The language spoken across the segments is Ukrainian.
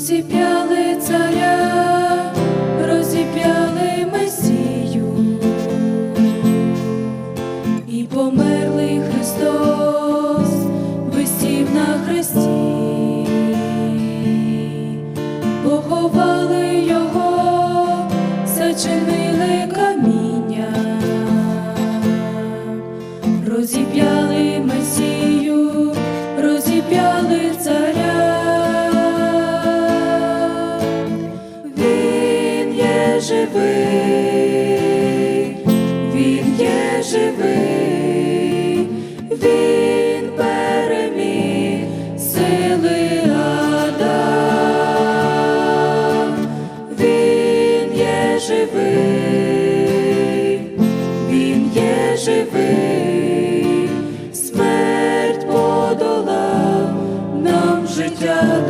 розіп'яли царя, розіп'яли Месію, і померлий Христос висів на хресті, поховали його, зачинили живий, він є живий, він переміг сили. Він є живий, він є живий, смерть подолав, нам життя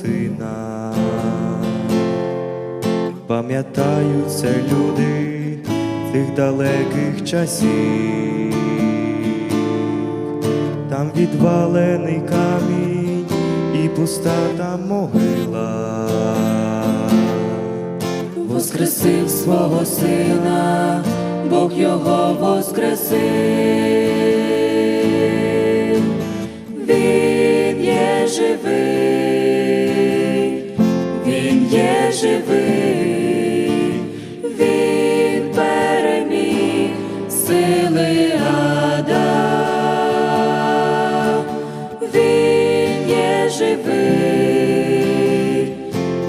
сина. Пам'ятаються люди цих далеких часів, там відвалений камінь і пуста там могила. Воскресив свого сина, Бог його воскресив, живий, він переміг сили ада, він є живий,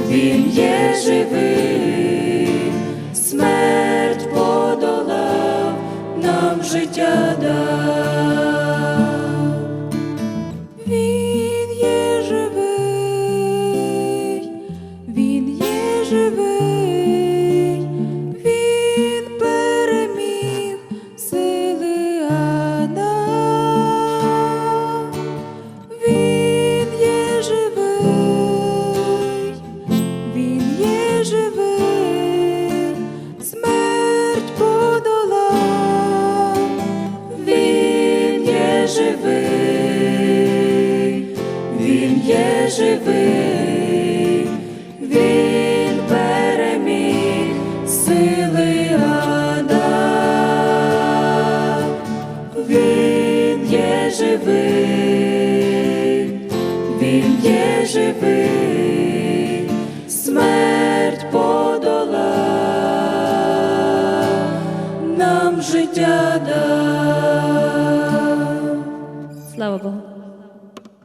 він є живий, смерть подолав, нам життя дав. Є живий, смерть подолав, він є живий, він є живий, він переміг сили ада. Він є живий, він є живий, Слава Богу.